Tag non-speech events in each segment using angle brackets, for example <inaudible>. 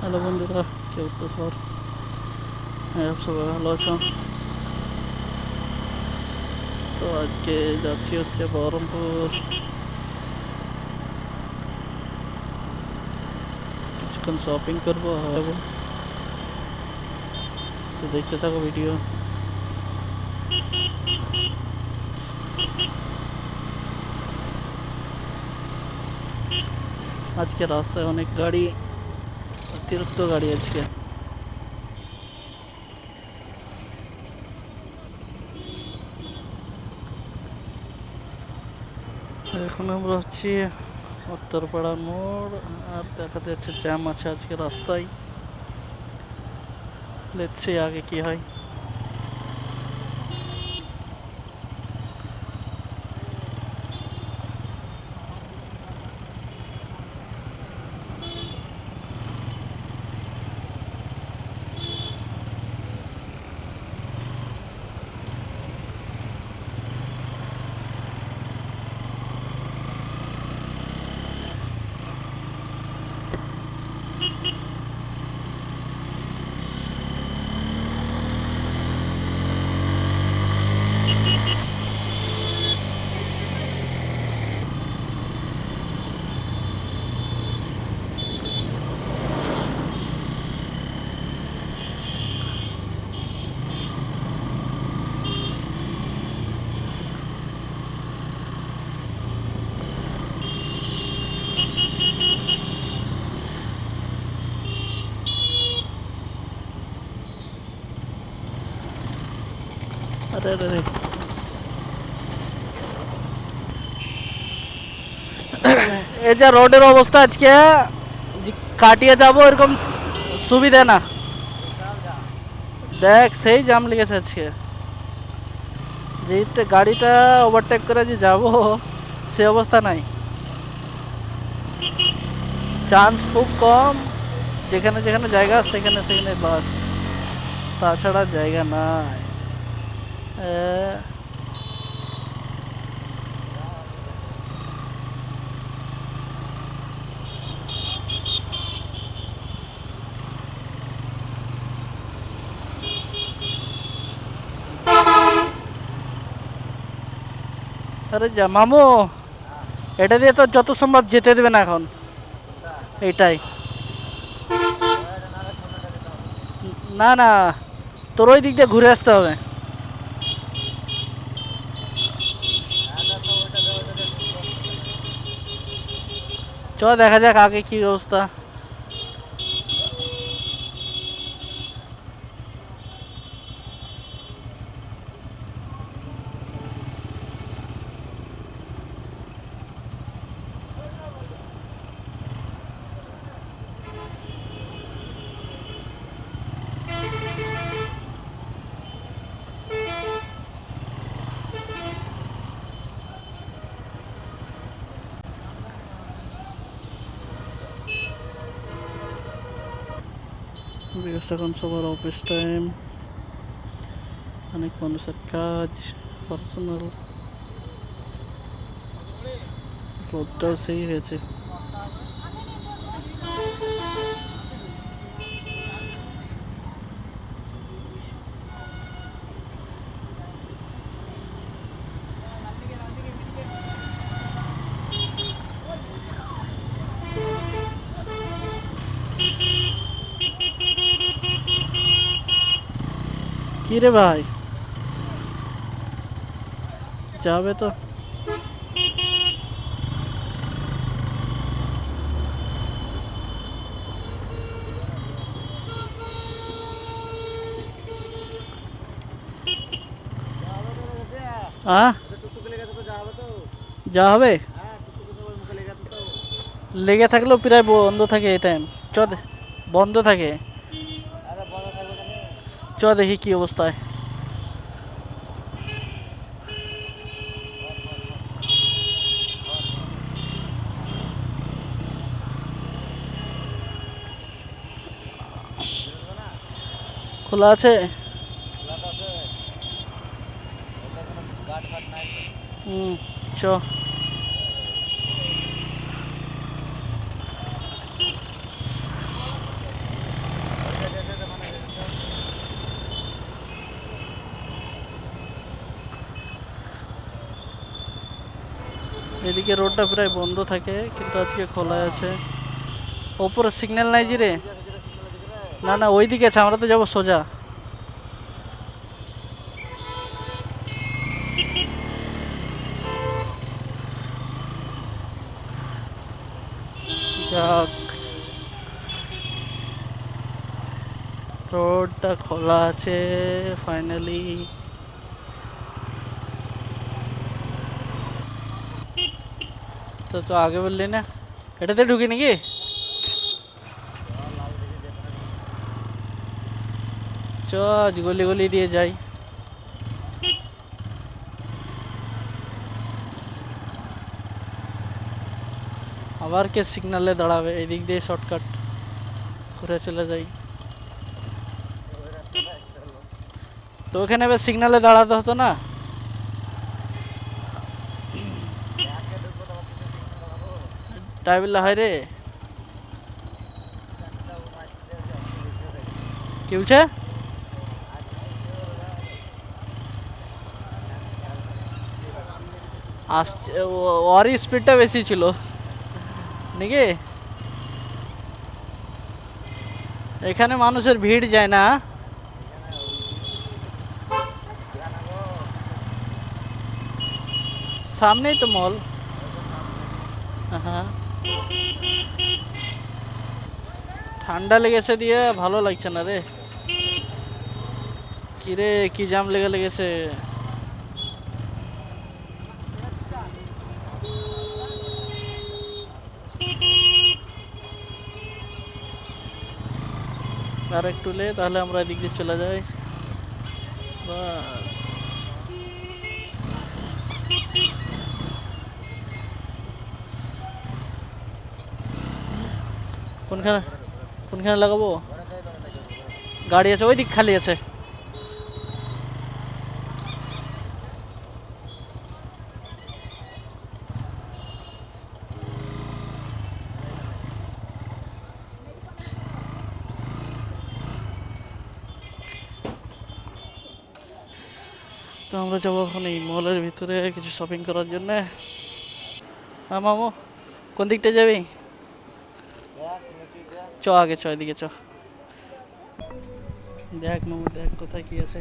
Hello বন্ধুরা, কি অবস্থা সবার? হ্যাঁ সবাই ভালো আছো? তো আজকে যাচ্ছি হচ্ছে বহরমপুর। কিছুক্ষণ শপিং করব হবে তো দেখতে থাকো ভিডিও আজকে রাস্তায় অনেক গাড়ি, অতিরিক্ত গাড়ি আজকে। এখন আমরা হচ্ছি উত্তরপাড়া মোড়, আর দেখা যাচ্ছে জ্যাম আছে আজকে রাস্তায়। লেটসি আগে কি হয়। আরে আরে আরে। এই যে রোডের অবস্থা আজকে, যে কাটিয়ে যাব এরকম সুবিধা না। দেখ, সেই জাম লেগেছে আজকে। যেটা গাড়িটা ওভারটেক করে যে যাব, সে অবস্থা নাই। চান্স খুব কম, যেখানে যেখানে জায়গা, সেখানে সেখানে বাস তাছাড়া জায়গা নাই। আরে যা, মামু, এটা দিয়ে তো যত সম্ভব যেতে দেবে না এখন। এইটাই। না না, তোর ওই দিক দিয়ে ঘুরে আসতে হবে। চ দেখা যাক আগে কি অবস্থা। বিকজ এখন সবার অফিস টাইম অনেক মানুষের কাজ পার্সোনাল রোদটাও সেই হয়েছে কি রে ভাই? যাবে তো। যা হবে? লেগে থাকলেও প্রায় বন্ধ থাকে এই টাইম চ বন্ধ থাকে। চ দেখি কি অবস্থায় খোলা আছে হুম চ এদিকে রোডটা প্রায় বন্ধ থাকে, কিন্তু আজকে খোলা আছে। ওপরে সিগন্যাল নাই জিরে না না ওই দিকে আছে, আমরা তো যাব সোজা। যাক। রোডটা খোলা আছে ফাইনালি তো তো আগে বললি না। এটাতে ঢুকি নাকি? চ, গলি গলি দিয়ে যাই। আবার কে সিগনালে দাঁড়াবে? এই দিক দিয়ে শর্টকাট করে চলে যাই। তো ওখানে এবার সিগনালে দাঁড়াতে হতো না? তাই বললে হয় রে। কি বলছে? আসছে ওরই স্পিডটা বেশি ছিল। নাকি? এখানে মানুষের ভিড় যায় না। সামনেই তো মল হ্যাঁ ঠান্ডা লেগেছে দিয়ে ভালো লাগছে না রে কি রে কি জাম লেগে লেগেছে আর একটু লে তাহলে আমরা এদিক দিয়ে চলে যাই বাস কোনখানে কোনখানে লাগাবো? গাড়ি আছে ওই দিক খালি আছে। তো আমরা যাব এখন এই মলের ভিতরে কিছু শপিং করার জন্য। হ্যাঁ মামু, কোন দিকটা যাবি? চ আগে চ এদিকে চ। দেখ মামু দেখ কোথায় কি আছে।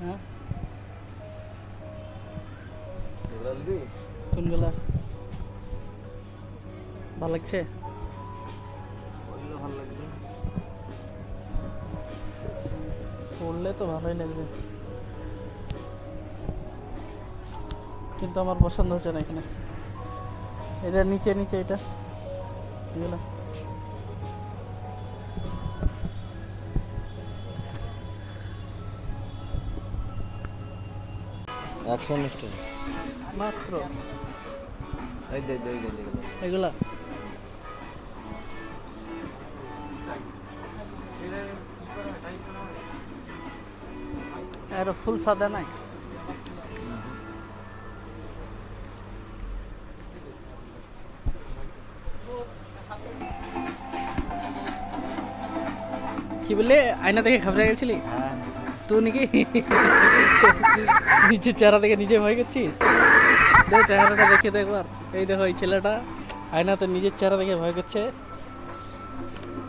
হ্যাঁ? কোনগুলা? ভালো লাগছে? পড়লে তো ভালোই লাগবে। কিন্তু আমার পছন্দ হচ্ছে না এখানে। এটা নিচে নিচে এটা। এগুলো। একশো উনিশ টাকা। মাত্র? এগুলা? আর ফুল সাদা নাই? কি বললে? আয়না দেখে ঘাবড়ে গেছিলি? হ্যাঁ। তুই নাকি? <laughs> নিজের চেহারা দেখে নিজে ভয় গেছিস দেখ চেহারাটা দেখে দে একবার। এই দেখো এই ছেলেটা আয়নাতে নিজের চেহারা দেখে ভয় করছে।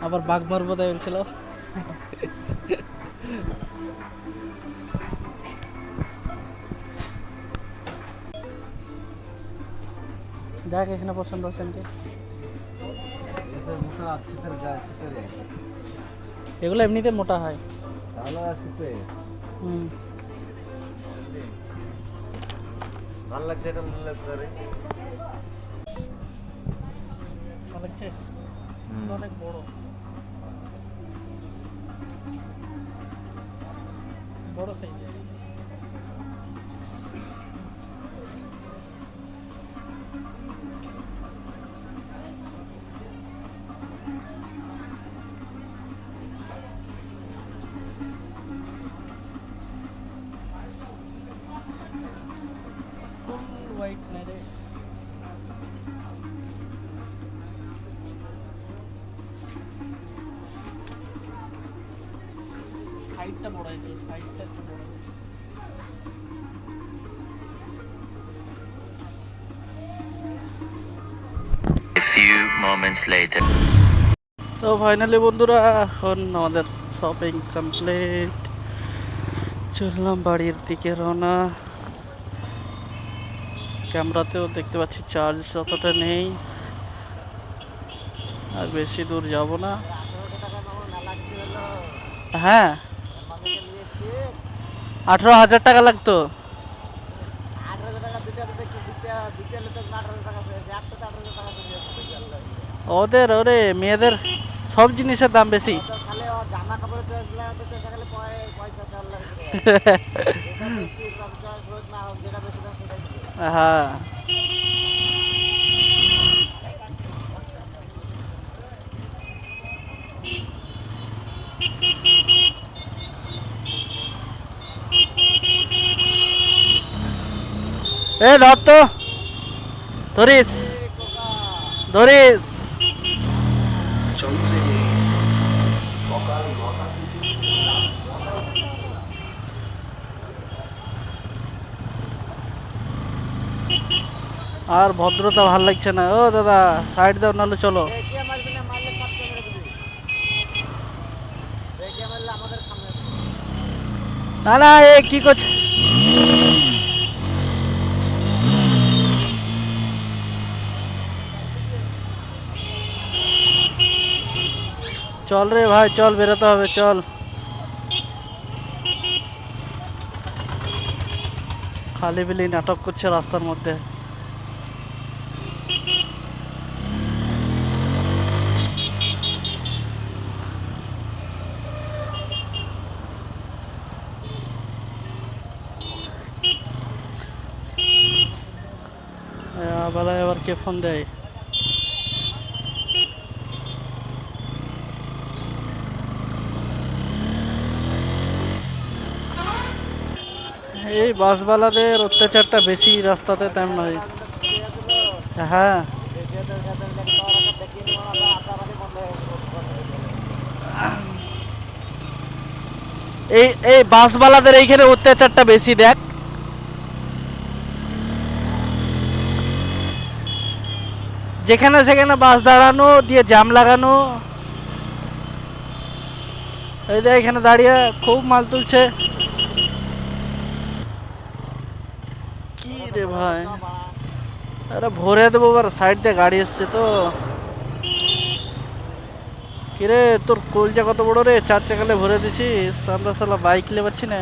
আবার বাঘ মারবো তাই বলছিল। দেখ এখানে পছন্দ হচ্ছে নাকি? এসে মোটা শীতের গায়ে শীতের এগুলো এমনিতে মোটা হয়। ভালো আছে হুম। ভালো লাগছে এটা মনে লাগছে ভালো লাগছে? অনেক বড়। বড় সাইজ সাইডটা বড় হয়েছে সাইডটা একটু বড় হয়েছে। Few moments later. তো ফাইনালি বন্ধুরা এখন আমাদের শপিং কমপ্লিট চললাম বাড়ির দিকে রওনা। ক্যামেরাতেও দেখতে পাচ্ছি চার্জ অতটা নেই। আর বেশি দূর যাব না। হ্যাঁ আঠেরো হাজার টাকা লাগতো। ওদের ওরে মেয়েদের সব জিনিসের দাম বেশি। জামা কাপড়ের চয়েস লাগাতে চয়েস গেলে পয়সা চার লাগে না হোক যেটা বেশি দাম সেটাই দিবে হ্যাঁ এ, ধর ধরিস। ধরিস। আর ভদ্রতা ভালো লাগছে না। ও, দাদা সাইড দাও, নাহলে চলো। না না, এ, কি করছে? চল রে ভাই, চল, বেরোতে হবে, চল। খালি বিলি নাটক করছে রাস্তার মধ্যে। এবার কে ফোন দেয়? এই বাসওয়ালাদের অত্যাচারটা বেশি রাস্তাতে তেমন হয় হ্যাঁ। দেখি দেখি এই এই বাসওয়ালাদের এইখানে অত্যাচারটা বেশি, দেখ। যেখানে সেখানে বাস দাঁড়ানো, দিয়ে জাম লাগানো। এই যে এখানে দাঁড়িয়ে খুব মাল তুলছে কি রে ভাই। আরে ভরে দেবো এবার সাইড দিয়ে গাড়ি এসছে তো। কিরে তোর কলজা কত বড় রে? চার চাকালে ভরে দিছিস। আমরা সালা বাইক নিয়ে পাচ্ছি না।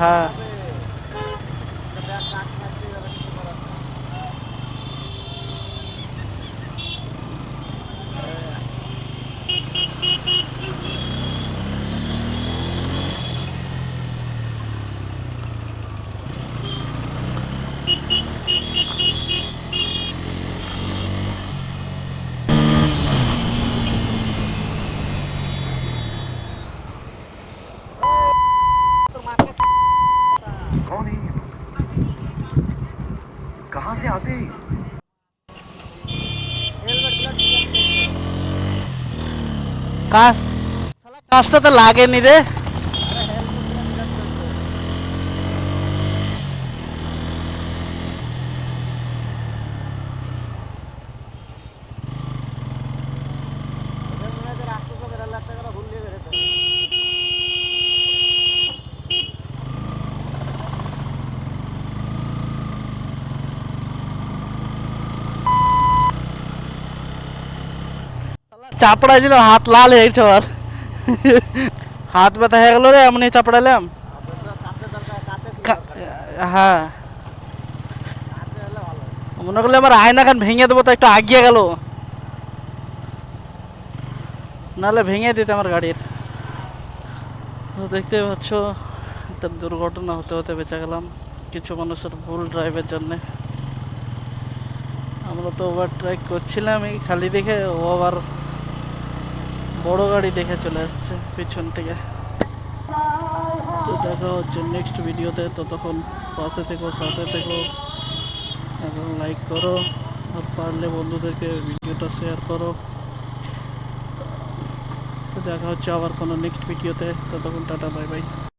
হ্যাঁ। कहाँ से आते हैं ये? হেলমেট গুলো ঠিক আছে কাজ কাজটা তো লাগেনি রে চাপড়া ছিল হাত লাল হয়ে গেছে আর হাত ব্যথা হয়ে গেল রে এমনি দরকার। হ্যাঁ। মনে করলে আমার আয়না কান ভেঙে দেবো, তো একটু আগিয়ে গেল। নাহলে ভেঙে দিতে আমার গাড়ির। দেখতে পাচ্ছ, একটা দুর্ঘটনা হতে হতে বেঁচে গেলাম। কিছু মানুষের ভুল ড্রাইভের জন্যে। আমরা তো ওভার ট্রাই করছিলাম এই খালি দেখে ও আবার বড় গাড়ি দেখে চলে আসছে পিছন থেকে। তো দেখা হচ্ছে নেক্সট ভিডিওতে ততক্ষণ পাশে থেকো, সাথে থেকো। এবং লাইক করো। আর পারলে বন্ধুদেরকে ভিডিওটা শেয়ার করো। তো দেখা হচ্ছে আবার কোনো নেক্সট ভিডিওতে ততক্ষণ টাটা বাই বাই